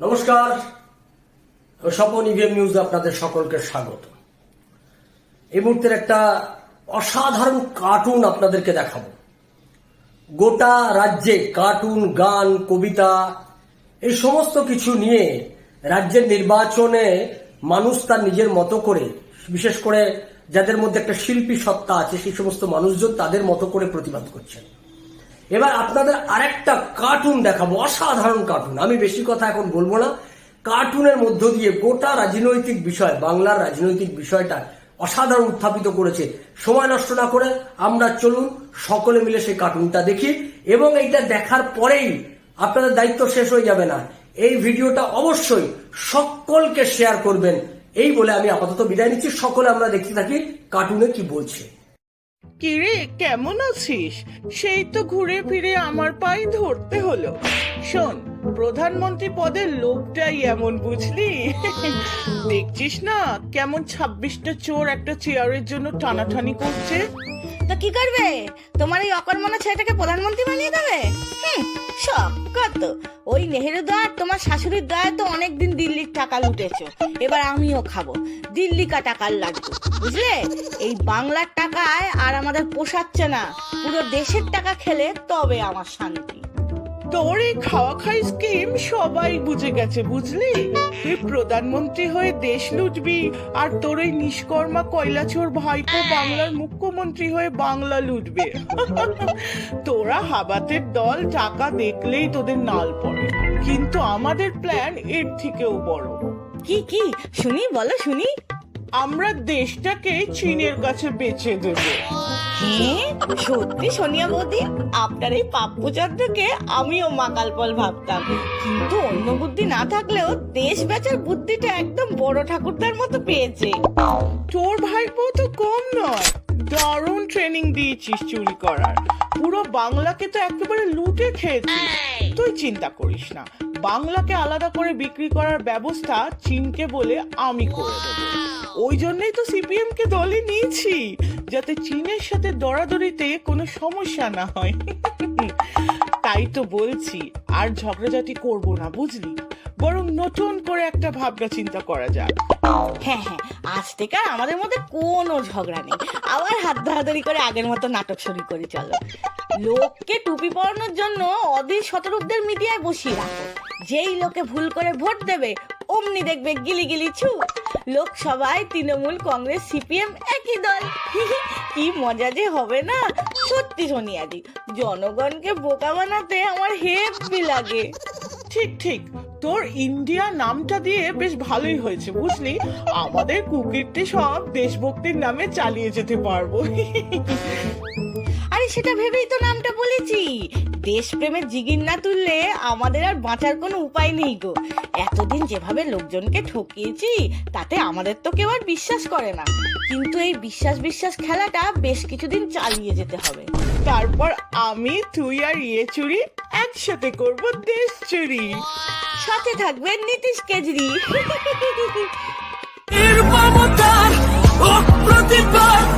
নমস্কার, স্বপন ইভিএম নিউজে আপনাদের সকলকে স্বাগত। এই মুহূর্তের একটা অসাধারণ কার্টুন আপনাদেরকে দেখাবো। গোটা রাজ্যে কার্টুন গান, কবিতা, এই সমস্ত কিছু নিয়ে রাজ্যের নির্বাচনে মানুষ তার নিজের মতো করে, বিশেষ করে যাদের মধ্যে একটা শিল্পী সত্তা আছে, সেই সমস্ত মানুষজন তাদের মতো করে প্রতিবাদ করছেন। এবার আপনাদের আরেকটা কার্টুন দেখাবো, অসাধারণ কার্টুন আমি বেশি কথা এখন বলব না। কার্টুনের মধ্য দিয়ে গোটা রাজনৈতিক বিষয়, বাংলার রাজনৈতিক বিষয়টা অসাধারণ উত্থাপিত করেছে। সময় নষ্ট না করে আমরা চলুন, সকলে মিলে সেই কার্টুনটা দেখি এবং এইটা দেখার পরেই আপনাদের দায়িত্ব শেষ হয়ে যাবে না। এই ভিডিওটা অবশ্যই সকলকে শেয়ার করবেন। এই বলে আমি আপাতত বিদায় নিচ্ছি। সকলে আমরা দেখতে থাকি কার্টুনে কি বলছে। কিরে কেমন আছিস? সেই তো ঘুরে ফিরে আমার পায়ে ধরতে হলো। শোন প্রধানমন্ত্রী পদের লোকটাই এমন বুঝলি? দেখছিস না কেমন ছাব্বিশটা চোর একটা চেয়ারের জন্য টানাটানি করছে? তো কি করবে? তোমার এই অকর্মণ্য ছেলেটাকে প্রধানমন্ত্রী বানিয়ে দেবে? হুম, সব কত। ওই নেহেরু দয়ার তোমার শাশুড়ির দয়া তো অনেকদিন দিল্লির টাকা লুটেছো। এবার আমিও খাব। দিল্লি কা টাকার লাগবে, বুঝলে? এই বাংলার টাকায় আর আমাদের পোষাচ্ছে না। পুরো দেশের টাকা খেলে তবে আমার শান্তি। তোর এই খাওয়া খাই স্কিম সবাই বুঝে গেছে, বুঝলি? তুই প্রধানমন্ত্রী হয়ে দেশ লুটবি, আর তোর এই নিষ্কর্মা কৈলাচোর ভাইপো বাংলার মুখ্যমন্ত্রী হয়ে বাংলা লুটবে। তোরা হাবাতের দল, টাকা দেখলেই তোদের নাল পড়ে। কিন্তু আমাদের প্ল্যান এর থেকেও বড়। কি কি? শুনি, বলো, শুনি। আমরা দেশটাকে চীনের কাছে বেচে দেবো। হ্যাঁ সত্যি সোনিয়া বৌদি আপনার এই পাপ্পু চন্দ্রকে আমিও মাকালপল ভাবতাম। কিন্তু অন্য বুদ্ধি না থাকলেও দেশ বেচার বুদ্ধিটা একদম বড় ঠাকুরদার মতো পেয়েছে। তোর ভাইপো তো কম নয়। দারুণ ট্রেনিং দিয়েছিস চুরি করার। পুরো বাংলাকে তো একেবারে লুটে খেয়েছিস। তুই চিন্তা করিস না। বাংলাকে আলাদা করে বিক্রি করার ব্যবস্থা চীনকে বলে আমি করে দেব। ওই জন্যই তো সিপিএম কে দলে নিয়েছি, যাতে চীনের সাথে দরাদরিতে কোনো সমস্যা না হয়। তাই তো বলছি, আর ঝগড়াঝাটি করব না, বুঝলি? বরং নতুন করে একটা ভাবনা চিন্তা করা যাক। হ্যাঁ হ্যাঁ আজ থেকে আর আমাদের মধ্যে কোনো ঝগড়া নেই। আবার হাত ধরাধরি করে আগের মতো নাটক শুরু করে, চলো। লোককে টুপি পরানোর জন্য অধীর শতরূপদের মিডিয়ায় বসিয়ে রাখো। যেই লোকে ভুল করে ভোট দেবে, অমনি দেখবে গিলি গিলি ছু। লোকসভায় তৃণমূল, কংগ্রেস, সিপিএম একই দল। কি মজা যে হবে না? সত্যি সোনিয়াদি জনগণকে বোকা বানাতে আমার হেপি লাগে। ঠিক ঠিক। তোর ইন্ডিয়া নামটা দিয়ে বেশ ভালোই হয়েছে বুঝলি? আমাদের কুকিরটি সব দেশভক্তির নামে চালিয়ে যেতে পারব। আরে সেটা ভেবেই তো নামটা বলেছি। দেশপ্রেমের জিগির না তুললে আমাদের আর বাঁচার কোনো উপায় নেই গো। এতদিন যেভাবে লোকজনকে ঠকিয়েছি তাতে আমাদের তো কেউ আর বিশ্বাস করে না। কিন্তু এই বিশ্বাস বিশ্বাস খেলাটা বেশ কিছুদিন চালিয়ে যেতে হবে। তারপর আমি তুই আর ইয়ে চুরি একসাথে করব দেশ চুরি। সাথে থাকবেন নীতিশ কেজরি। এর মমতার ও প্রতিবাদ।